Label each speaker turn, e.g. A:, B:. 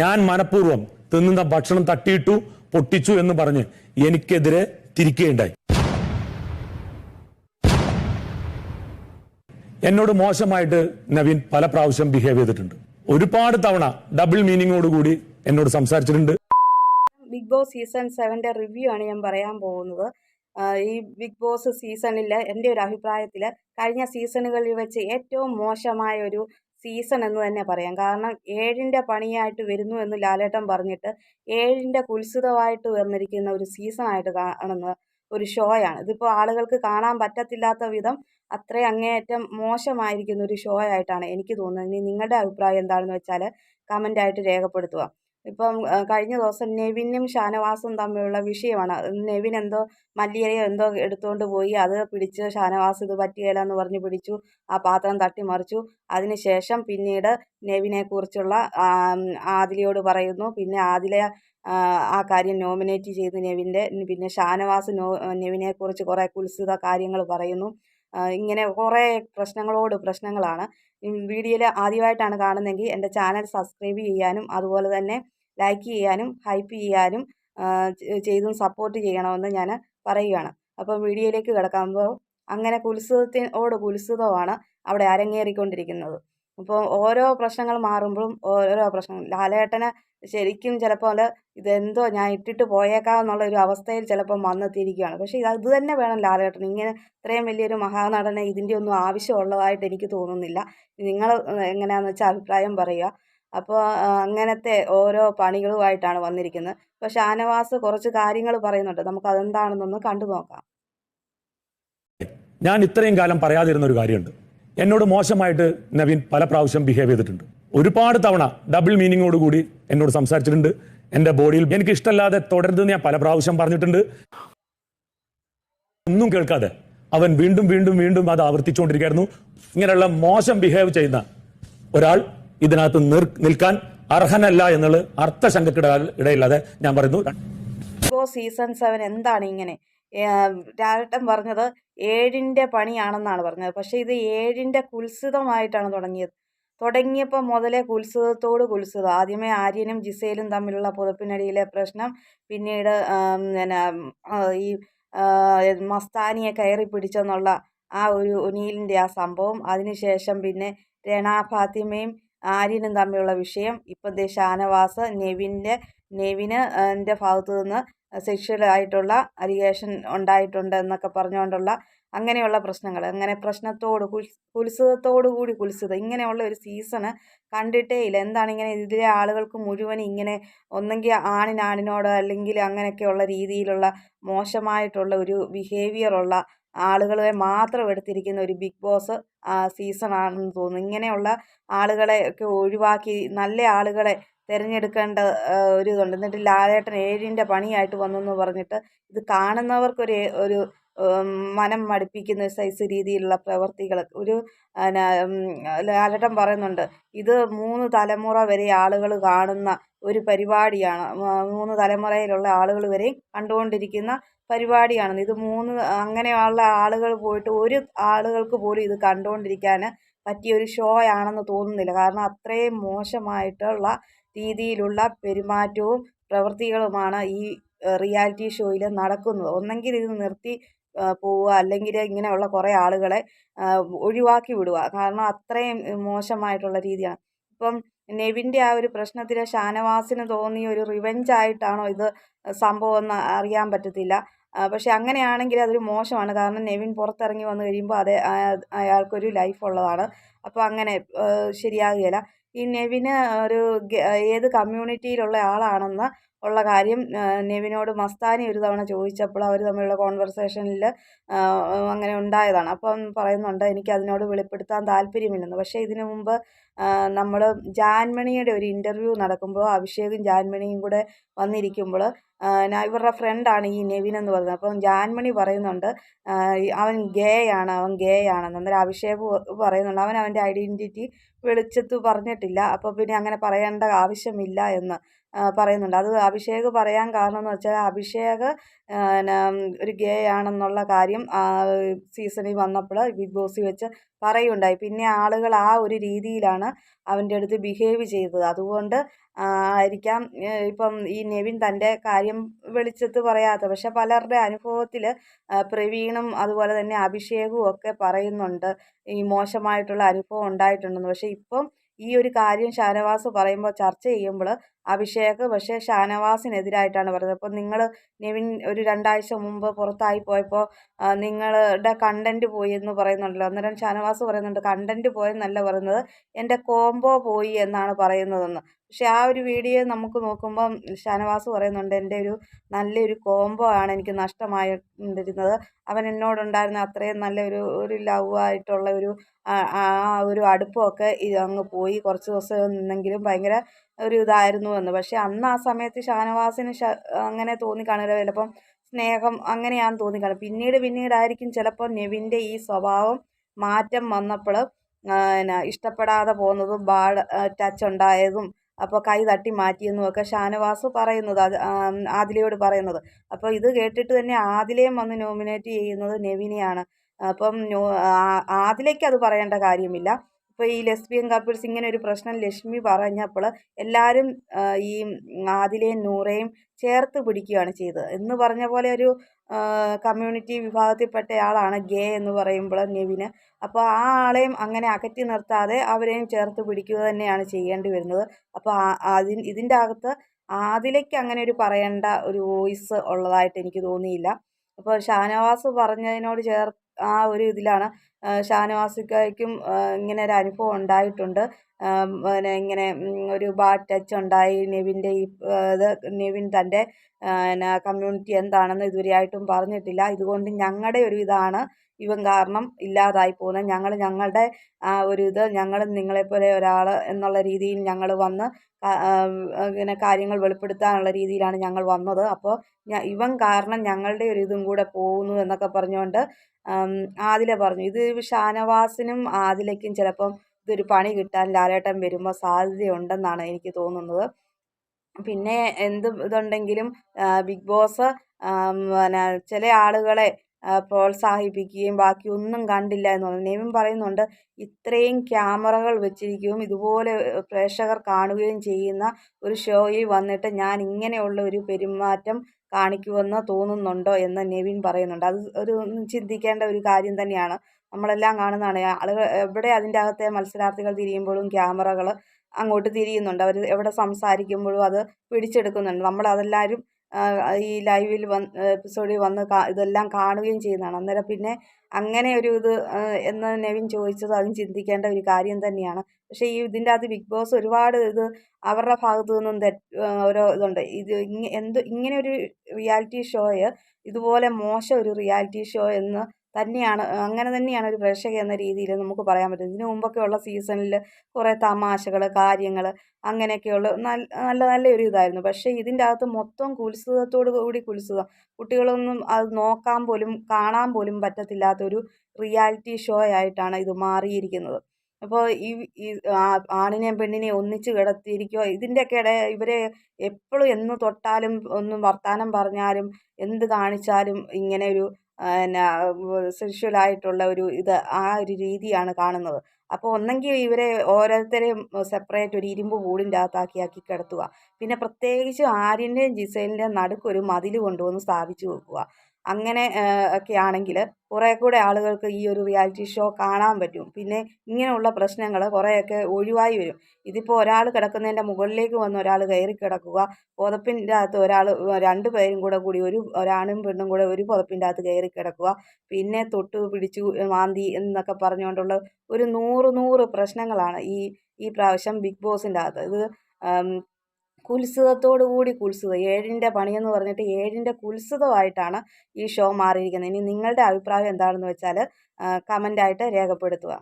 A: ഞാൻ മനഃപൂർവം തിന്നുന്ന ഭക്ഷണം തട്ടിയിട്ടു പൊട്ടിച്ചു എന്ന് പറഞ്ഞ് എനിക്കെതിരെ തിരിക്കുകയുണ്ടായി. എന്നോട് മോശമായിട്ട് നവീൻ പല പ്രാവശ്യം ബിഹേവ് ചെയ്തിട്ടുണ്ട്. ഒരുപാട് തവണ ഡബിൾ മീനിങ്ങോടുകൂടി എന്നോട് സംസാരിച്ചിട്ടുണ്ട്.
B: ബിഗ് ബോസ് സീസൺ സെവന്റെ റിവ്യൂ ആണ് ഞാൻ പറയാൻ പോകുന്നത്. ഈ ബിഗ് ബോസ് സീസണിൽ എന്റെ ഒരു അഭിപ്രായത്തിൽ കഴിഞ്ഞ സീസണുകളിൽ വെച്ച് ഏറ്റവും മോശമായ ഒരു സീസൺ എന്ന് തന്നെ പറയാം. കാരണം ഏഴിന്റെ പണിയായിട്ട് വരുന്നു എന്ന് ലാലേട്ടൻ പറഞ്ഞിട്ട് ഏഴിന്റെ കുൽസിതമായിട്ട് വന്നിരിക്കുന്ന ഒരു സീസണായിട്ട് കാണുന്ന ഒരു ഷോയാണ് ഇതിപ്പോൾ ആളുകൾക്ക് കാണാൻ പറ്റത്തില്ലാത്ത വിധം അത്രയും അങ്ങേയറ്റം മോശമായിരിക്കുന്ന ഒരു ഷോ ആയിട്ടാണ് എനിക്ക് തോന്നുന്നത്. ഇനി നിങ്ങളുടെ അഭിപ്രായം എന്താണെന്ന് വെച്ചാൽ കമന്റായിട്ട് രേഖപ്പെടുത്തുക. ഇപ്പം കഴിഞ്ഞ ദിവസം നെവിനും ഷാനവാസും തമ്മിലുള്ള വിഷയമാണ്. നെവിൻ എന്തോ മല്ലിയെ എന്തോ എടുത്തുകൊണ്ട് പോയി അത് പിടിച്ച് ഷാനവാസ് ഇത് പറ്റിയല്ല എന്ന് പറഞ്ഞ് പിടിച്ചു ആ പാത്രം തട്ടിമറിച്ചു. അതിനുശേഷം പിന്നീട് നെവിനെ കുറിച്ചുള്ള ആദിലയോട് പറയുന്നു. പിന്നെ ആദില ആ, കാര്യം നോമിനേറ്റ് ചെയ്തു നെവിന്റെ പിന്നെ ഷാനവാസ് നോ നെവിനെ കുറിച്ച് കുറേ കുൽസിത കാര്യങ്ങൾ പറയുന്നു. ഇങ്ങനെ കുറേ പ്രശ്നങ്ങളോട് പ്രശ്നങ്ങളാണ്. വീഡിയോയിൽ ആദ്യമായിട്ടാണ് കാണുന്നതെങ്കിൽ എന്റെ ചാനൽ സബ്സ്ക്രൈബ് ചെയ്യാനും അതുപോലെ തന്നെ ലൈക്ക് ചെയ്യാനും ഹൈപ്പ് ചെയ്യാനും ചെയ്തും സപ്പോർട്ട് ചെയ്യണമെന്ന് ഞാൻ പറയുകയാണ് അപ്പോൾ വീഡിയോയിലേക്ക് കിടക്കുമ്പോൾ അങ്ങനെ കുൽസിതത്തിനോട് കുൽസിതമാണ് അവിടെ അരങ്ങേറിക്കൊണ്ടിരിക്കുന്നത്. അപ്പോൾ ഓരോ പ്രശ്നങ്ങൾ മാറുമ്പോഴും ഓരോ പ്രശ്നങ്ങൾ ലാലേട്ടനെ ശരിക്കും ചിലപ്പോൾ ഇതെന്തോ ഞാൻ ഇട്ടിട്ട് പോയേക്കാം എന്നുള്ള ഒരു അവസ്ഥയിൽ ചിലപ്പം വന്നെത്തിയിരിക്കുകയാണ്. പക്ഷേ ഇത് അത് തന്നെ വേണം ലാലേട്ടൻ ഇങ്ങനെ ഇത്രയും വലിയൊരു മഹാനടനെ ഇതിന്റെ ഒന്നും ആവശ്യമുള്ളതായിട്ട് എനിക്ക് തോന്നുന്നില്ല. നിങ്ങൾ എങ്ങനെയാണെന്ന് വെച്ചാൽ അഭിപ്രായം പറയുക. അപ്പോൾ അങ്ങനത്തെ ഓരോ പണികളുമായിട്ടാണ് വന്നിരിക്കുന്നത്. അപ്പോൾ ഷാനവാസ് കുറച്ച് കാര്യങ്ങൾ പറയുന്നുണ്ട്. നമുക്ക് അതെന്താണെന്നൊന്ന് കണ്ടു നോക്കാം.
A: ഞാൻ ഇത്രയും കാലം പറയാതിരുന്ന ഒരു കാര്യമുണ്ട്. എന്നോട് മോശമായിട്ട് നവീൻ പല പ്രാവശ്യം ബിഹേവ് ചെയ്തിട്ടുണ്ട്. ഒരുപാട് തവണ ഡബിൾ മീനിങ്ങോട് കൂടി എന്നോട് സംസാരിച്ചിട്ടുണ്ട്. എന്റെ ബോഡിയിൽ എനിക്ക് ഇഷ്ടമല്ലാതെ തുടരുതെന്ന് ഞാൻ പല പ്രാവശ്യം പറഞ്ഞിട്ടുണ്ട്. ഒന്നും കേൾക്കാതെ അവൻ വീണ്ടും വീണ്ടും വീണ്ടും അത് ആവർത്തിച്ചുകൊണ്ടിരിക്കുകയായിരുന്നു. ഇങ്ങനെയുള്ള മോശം ബിഹേവ് ചെയ്യുന്ന ഒരാൾ ഇതിനകത്ത് നിൽക്കാൻ അർഹനല്ല എന്നുള്ളത് അർത്ഥശങ്കക്കിട ഇടയില്ലാതെ ഞാൻ പറയുന്നു.
B: ബോസ് സീസൺ സെവൻ എന്താണ് ഇങ്ങനെ? രാരട്ടൻ പറഞ്ഞത് ഏഴിന്റെ പണിയാണെന്നാണ് പറഞ്ഞത്. പക്ഷേ ഇത് ഏഴിന്റെ കുൽസിതമായിട്ടാണ് തുടങ്ങിയത്. തുടങ്ങിയപ്പോൾ മുതലേ കുൽസിതത്തോട് കുൽസിതം. ആദ്യമേ ആര്യനും ജിസയിലും തമ്മിലുള്ള പുതപ്പിനടിയിലെ പ്രശ്നം പിന്നീട് പിന്നെ ഈ മസ്താനിയെ കയറി പിടിച്ചെന്നുള്ള ആ ഒരു ഒനീലിന്റെ ആ സംഭവം. അതിനുശേഷം പിന്നെ രണ ഫാത്തിമയും ആര്യനും തമ്മിലുള്ള വിഷയം. ഇപ്പം ദേ ഷാനവാസ് നെവിന്റെ നെവിന് എന്റെ ഭാഗത്തു നിന്ന് സെക്ഷൽ ആയിട്ടുള്ള അലിഗേഷൻ ഉണ്ടായിട്ടുണ്ട് എന്നൊക്കെ പറഞ്ഞുകൊണ്ടുള്ള അങ്ങനെയുള്ള പ്രശ്നങ്ങൾ. അങ്ങനെ പ്രശ്നത്തോട് കുൽസ് കുൽസിതത്തോടു കൂടി കുൽസിതം. ഇങ്ങനെയുള്ള ഒരു സീസണ് കണ്ടിട്ടേ ഇല്ല. എന്താണ് ഇങ്ങനെ ഇതിലെ ആളുകൾക്ക് മുഴുവൻ ഇങ്ങനെ ഒന്നെങ്കിൽ ആണിനാണിനോട് അല്ലെങ്കിൽ അങ്ങനെയൊക്കെയുള്ള രീതിയിലുള്ള മോശമായിട്ടുള്ള ഒരു ബിഹേവിയറുള്ള ആളുകളെ മാത്രം എടുത്തിരിക്കുന്ന ഒരു ബിഗ് ബോസ് സീസൺ ആണെന്ന് തോന്നുന്നു. ഇങ്ങനെയുള്ള ആളുകളെ ഒക്കെ ഒഴിവാക്കി നല്ല ആളുകളെ തിരഞ്ഞെടുക്കേണ്ട ഒരു ഇതുണ്ട് എന്നിട്ട് ലാലേട്ടൻ ഏഴിന്റെ പണിയായിട്ട് വന്നു എന്ന് പറഞ്ഞിട്ട് ഇത് കാണുന്നവർക്കൊരു ഒരു മനം മടുപ്പിക്കുന്ന സൈസ് രീതിയിലുള്ള പ്രവർത്തികൾ. ഒരു ലാലേട്ടൻ പറയുന്നുണ്ട് ഇത് മൂന്ന് തലമുറ വരെ ആളുകൾ കാണുന്ന ഒരു പരിപാടിയാണ്. മൂന്ന് തലമുറയിലുള്ള ആളുകൾ വരെയും കണ്ടുകൊണ്ടിരിക്കുന്ന പരിപാടിയാണ്. ഇത് മൂന്ന് അങ്ങനെയുള്ള ആളുകൾ പോയിട്ട് ഒരു ആളുകൾക്ക് പോലും ഇത് കണ്ടുകൊണ്ടിരിക്കാൻ പറ്റിയ ഒരു ഷോ ആണെന്ന് തോന്നുന്നില്ല. കാരണം അത്രയും മോശമായിട്ടുള്ള രീതിയിലുള്ള പെരുമാറ്റവും പ്രവൃത്തികളുമാണ് ഈ റിയാലിറ്റി ഷോയിൽ നടക്കുന്നത്. ഒന്നെങ്കിൽ ഇത് നിർത്തി പോവുക അല്ലെങ്കിൽ ഇങ്ങനെയുള്ള കുറേ ആളുകളെ ഒഴിവാക്കി വിടുക. കാരണം അത്രയും മോശമായിട്ടുള്ള രീതിയാണ്. ഇപ്പം നെവിന്റെ ആ ഒരു പ്രശ്നത്തിൽ ഷാനവാസിന് തോന്നിയ ഒരു റിവെഞ്ച് ആയിട്ടാണോ ഇത് സംഭവം എന്ന് അറിയാൻ പറ്റത്തില്ല. പക്ഷെ അങ്ങനെയാണെങ്കിൽ അതൊരു മോശമാണ്. കാരണം നെവിൻ പുറത്തിറങ്ങി വന്നു കഴിയുമ്പോൾ അതേ അയാൾക്കൊരു ലൈഫ് ഉള്ളതാണ്. അപ്പോൾ അങ്ങനെ ശരിയാകുകയില്ല. ഈ നെവിന് ഒരു ഏത് കമ്മ്യൂണിറ്റിയിലുള്ള ആളാണെന്ന് ഉള്ള കാര്യം നെവിനോട് മസ്താനി ഒരു തവണ ചോദിച്ചപ്പോൾ അവർ തമ്മിലുള്ള കോൺവെർസേഷനിൽ അങ്ങനെ ഉണ്ടായതാണ്. അപ്പം പറയുന്നുണ്ട് എനിക്ക് അതിനോട് വെളിപ്പെടുത്താൻ താല്പര്യമില്ലെന്ന്. പക്ഷേ ഇതിനു മുമ്പ് നമ്മൾ ജാൻമണിയുടെ ഒരു ഇന്റർവ്യൂ നടക്കുമ്പോൾ അഭിഷേകും ജാൻമണിയും കൂടെ വന്നിരിക്കുമ്പോൾ ഞാൻ ഇവരുടെ ഫ്രണ്ടാണ് ഈ നെവിൻ എന്ന് പറയുന്നത്. അപ്പം ജാൻമണി പറയുന്നുണ്ട് അവൻ ഗേ ആണ് അവൻ ഗേ ആണെന്ന് അന്നേരം അഭിഷേക് പറയുന്നുണ്ട് അവൻ അവന്റെ ഐഡന്റിറ്റി വെളിച്ചത്ത് പറഞ്ഞിട്ടില്ല. അപ്പോൾ പിന്നെ അങ്ങനെ പറയേണ്ട ആവശ്യമില്ല എന്ന് പറയുന്നുണ്ട്. അത് അഭിഷേക് പറയാൻ കാരണം എന്ന് വെച്ചാൽ അഭിഷേക് ഒരു ഗേ ആണെന്നുള്ള കാര്യം സീസണിൽ വന്നപ്പോൾ ബിഗ് ബോസിൽ വെച്ച് പറയുണ്ടായി പിന്നെ ആളുകൾ ആ ഒരു രീതിയിലാണ് അവന്റെ അടുത്ത് ബിഹേവ് ചെയ്തത്. അതുകൊണ്ട് ആയിരിക്കാം. ഇപ്പം ഈ നെവിൻ തന്റെ കാര്യം വെളിച്ചത്ത് പറയാത്തത് പക്ഷെ പലരുടെ അനുഭവത്തിൽ പ്രവീണും അതുപോലെ തന്നെ അഭിഷേകും ഒക്കെ പറയുന്നുണ്ട്. ഈ മോശമായിട്ടുള്ള അനുഭവം ഉണ്ടായിട്ടുണ്ടെന്ന്. പക്ഷെ ഇപ്പം ഈ ഒരു കാര്യം ഷാനവാസ് പറയുമ്പോൾ ചർച്ച ചെയ്യുമ്പോൾ അഭിഷേക് പക്ഷേ ഷാനവാസിനെതിരായിട്ടാണ് പറഞ്ഞത് അപ്പോൾ നിങ്ങൾ നിവിൻ ഒരു രണ്ടാഴ്ച മുമ്പ് പുറത്തായി പോയപ്പോൾ നിങ്ങളുടെ കണ്ടന്റ് പോയി എന്ന് പറയുന്നുണ്ടല്ലോ. അന്നേരം ഷാനവാസ് പറയുന്നുണ്ട് കണ്ടന്റ് പോയെന്നല്ല പറയുന്നത് എന്റെ കോംബോ പോയി എന്നാണ് പറയുന്നതെന്ന്. പക്ഷേ ആ ഒരു വീഡിയോ നമുക്ക് നോക്കുമ്പോൾ ഷാനവാസ് പറയുന്നുണ്ട് എന്റെ ഒരു നല്ലൊരു കോംബോ ആണ് എനിക്ക് നഷ്ടമായിരുന്നത് അവൻ എന്നോടുണ്ടായിരുന്ന അത്രയും നല്ലൊരു ഒരു ലവ് ആയിട്ടുള്ള ഒരു ആ ഒരു അടുപ്പമൊക്കെ അങ്ങ് പോയി കുറച്ച് ദിവസം നിന്നെങ്കിലും ഭയങ്കര ഒരു ഇതായിരുന്നു എന്ന്. പക്ഷെ അന്ന് ആ സമയത്ത് ഷാനവാസിന് അങ്ങനെ തോന്നിക്കാണില്ല ചിലപ്പം സ്നേഹം അങ്ങനെയാണെന്ന് തോന്നിക്കാണും പിന്നീട് പിന്നീടായിരിക്കും ചിലപ്പോൾ നെവിന്റെ ഈ സ്വഭാവം മാറ്റം വന്നപ്പോൾ പിന്നെ ഇഷ്ടപ്പെടാതെ പോകുന്നതും ബാഡ് ടച്ച് ഉണ്ടായതും അപ്പോൾ കൈ തട്ടി മാറ്റിയെന്നും ഒക്കെ ഷാനവാസ് പറയുന്നത് ആദിലയോട് പറയുന്നത്. അപ്പോൾ ഇത് കേട്ടിട്ട് തന്നെ ആദിലയും വന്ന് നോമിനേറ്റ് ചെയ്യുന്നത് നെവിനെയാണ്. അപ്പം ആദിലയ്ക്ക് അത് പറയേണ്ട കാര്യമില്ല. ഇപ്പോൾ ഈ ലെസ്ബിയൻ കപ്പിൾസ് ഇങ്ങനെ ഒരു പ്രശ്നം ലക്ഷ്മി പറഞ്ഞപ്പോൾ എല്ലാവരും ഈ ആദിലയും നൂറയും ചേർത്ത് പിടിക്കുകയാണ് ചെയ്തത്. എന്ന് പറഞ്ഞ പോലെ ഒരു കമ്മ്യൂണിറ്റി വിഭാഗത്തിൽപ്പെട്ടയാളാണ് ഗേ എന്ന് പറയുമ്പോൾ നെവിന്. അപ്പോൾ ആ ആളെയും അങ്ങനെ അകറ്റി നിർത്താതെ അവരെയും ചേർത്ത് പിടിക്കുക തന്നെയാണ് ചെയ്യേണ്ടി വരുന്നത്. അപ്പോൾ അതിന് ഇതിന്റെ അകത്ത് ആദിലേക്ക് അങ്ങനെ ഒരു പറയേണ്ട ഒരു വോയിസ് ഉള്ളതായിട്ട് എനിക്ക് തോന്നിയില്ല. അപ്പോൾ ഷാനവാസ് പറഞ്ഞതിനോട് ചേർ ആ ഒരു ഇതിലാണ്. ഷാനവാസിക്കായ്ക്കും ഇങ്ങനെ ഒരു അനുഭവം ഉണ്ടായിട്ടുണ്ട്. പിന്നെ ഇങ്ങനെ ഒരു ബാഡ് ടച്ച് ഉണ്ടായി. നെവിന്റെ ഈ ഇത് നെവിൻ തന്റെ പിന്നെ കമ്മ്യൂണിറ്റി എന്താണെന്ന് ഇതുവരെയായിട്ടും പറഞ്ഞിട്ടില്ല. ഇതുകൊണ്ട് ഞങ്ങളുടെ ഒരു ഇതാണ്. ഇവൻ കാരണം ഇല്ലാതായി പോകുന്നത് ഞങ്ങൾ ഞങ്ങളുടെ ആ ഒരു ഇത് ഞങ്ങൾ നിങ്ങളെപ്പോലെ ഒരാൾ എന്നുള്ള രീതിയിൽ ഞങ്ങൾ വന്ന് ഇങ്ങനെ കാര്യങ്ങൾ വെളിപ്പെടുത്താനുള്ള രീതിയിലാണ് ഞങ്ങൾ വന്നത്. അപ്പോൾ ഇവൻ കാരണം ഞങ്ങളുടെ ഒരു ഇതും കൂടെ പോകുന്നു എന്നൊക്കെ പറഞ്ഞുകൊണ്ട് ആദില പറഞ്ഞു. ഇത് ഷാനവാസിനും ആദിലയ്ക്കും ചിലപ്പം ഇതൊരു പണി കിട്ടാൻ ലാലേട്ടൻ വരുമ്പോൾ സാധ്യതയുണ്ടെന്നാണ് എനിക്ക് തോന്നുന്നത്. പിന്നെ എന്ത് ഇതുണ്ടെങ്കിലും ബിഗ് ബോസ് പിന്നെ ചില ആളുകളെ പ്രോത്സാഹിപ്പിക്കുകയും ബാക്കി ഒന്നും കണ്ടില്ല എന്ന് പറഞ്ഞു. നിയമം പറയുന്നുണ്ട് ഇത്രയും ക്യാമറകൾ വെച്ചിരിക്കുകയും ഇതുപോലെ പ്രേക്ഷകർ കാണുകയും ചെയ്യുന്ന ഒരു ഷോയിൽ വന്നിട്ട് ഞാൻ ഇങ്ങനെയുള്ള ഒരു പെരുമാറ്റം കാണിക്കുമെന്ന് തോന്നുന്നുണ്ടോ? എന്ന് നെവിൻ പറയുന്നുണ്ട്. അത് ഒരു ചിന്തിക്കേണ്ട ഒരു കാര്യം തന്നെയാണ്. നമ്മളെല്ലാം കാണുന്നതാണ്. ആളുകൾ എവിടെ അതിന്റെ അകത്തെ മത്സരാർത്ഥികൾ തിരിയുമ്പോഴും ക്യാമറകൾ അങ്ങോട്ട് തിരിയുന്നുണ്ട്. അവർ എവിടെ സംസാരിക്കുമ്പോഴും അത് പിടിച്ചെടുക്കുന്നുണ്ട്. നമ്മളതെല്ലാവരും ഈ ലൈവിൽ വന്ന് എപ്പിസോഡിൽ വന്ന് ഇതെല്ലാം കാണുകയും ചെയ്യുന്നതാണ്. അന്നേരം പിന്നെ അങ്ങനെ ഒരു ഇത് എന്ന് നെവിൻ ചോദിച്ചത് അതും ചിന്തിക്കേണ്ട ഒരു കാര്യം തന്നെയാണ്. പക്ഷേ ഈ ഇതിന്റെ അകത്ത് ബിഗ് ബോസ് ഒരുപാട് ഇത് അവരുടെ ഭാഗത്തു നിന്നും തെറ്റ് ഓരോ ഇതുണ്ട്. ഇത് എന്ത് ഇങ്ങനെ ഒരു റിയാലിറ്റി ഷോയെ ഇതുപോലെ മോശം ഒരു റിയാലിറ്റി ഷോ എന്ന് തന്നെയാണ് അങ്ങനെ തന്നെയാണ് ഒരു പ്രേക്ഷക എന്ന രീതിയിൽ നമുക്ക് പറയാൻ പറ്റും ഇതിനു മുമ്പൊക്കെ ഉള്ള സീസണിൽ കുറേ തമാശകൾ കാര്യങ്ങൾ അങ്ങനെയൊക്കെയുള്ള നല്ല നല്ല നല്ല ഒരു ഇതായിരുന്നു. പക്ഷേ ഇതിന്റെ അകത്ത് മൊത്തം കുത്സിതത്തോടു കൂടി കുത്സിതം. കുട്ടികളൊന്നും അത് നോക്കാൻ പോലും കാണാൻ പോലും പറ്റത്തില്ലാത്തൊരു റിയാലിറ്റി ഷോ ആയിട്ടാണ് ഇത് മാറിയിരിക്കുന്നത്. അപ്പോൾ ഈ ആണിനെയും പെണ്ണിനെയും ഒന്നിച്ച് കിടത്തിയിരിക്കുക ഇതിന്റെയൊക്കെ ഇട ഇവരെ എപ്പോഴും എന്ന് തൊട്ടാലും ഒന്നും വർത്തമാനം പറഞ്ഞാലും എന്ത് കാണിച്ചാലും ഇങ്ങനെ ഒരു പിന്നെ സെക്ഷുവലായിട്ടുള്ള ഒരു ഇത് ആ ഒരു രീതിയാണ് കാണുന്നത്. അപ്പോൾ ഒന്നെങ്കിൽ ഇവരെ ഓരോരുത്തരെയും സെപ്പറേറ്റ് ഒരു ഇരുമ്പ് കൂടിന്റെ അകത്താക്കി ആക്കി കിടത്തുക. പിന്നെ പ്രത്യേകിച്ച് ആര്യന്റെയും ജിസേലിന്റെയും നടുക്കൊരു മതിൽ കൊണ്ടുവന്ന് സ്ഥാപിച്ചു വെക്കുക. അങ്ങനെ ഒക്കെ ആണെങ്കിൽ കുറേ കൂടെ ആളുകൾക്ക് ഈ ഒരു റിയാലിറ്റി ഷോ കാണാൻ പറ്റും. പിന്നെ ഇങ്ങനെയുള്ള പ്രശ്നങ്ങൾ കുറേയൊക്കെ ഒഴിവായി വരും. ഇതിപ്പോൾ ഒരാൾ കിടക്കുന്നതിന്റെ മുകളിലേക്ക് വന്ന് ഒരാൾ കയറി കിടക്കുക പുതപ്പിന്റെ അകത്ത് ഒരാൾ രണ്ട് പേരും കൂടെ കൂടി ഒരു ഒരാണും പെണ്ണും കൂടെ ഒരു പുതപ്പിന്റെ അകത്ത് കയറി കിടക്കുക പിന്നെ തൊട്ട് പിടിച്ചു മാന്തി എന്നൊക്കെ പറഞ്ഞുകൊണ്ടുള്ള ഒരു നൂറ് നൂറ് പ്രശ്നങ്ങളാണ് ഈ ഈ പ്രാവശ്യം ബിഗ് ബോസിന്റെ അകത്ത്. ഇത് കുത്സിതത്തോടു കൂടി കുത്സിതം ഏഴിന്റെ പണിയെന്ന് പറഞ്ഞിട്ട് ഏഴിന്റെ കുത്സിതമായിട്ടാണ് ഈ ഷോ മാറിയിരിക്കുന്നത്. ഇനി നിങ്ങളുടെ അഭിപ്രായം എന്താണെന്ന് വെച്ചാൽ കമന്റായിട്ട് രേഖപ്പെടുത്തുക.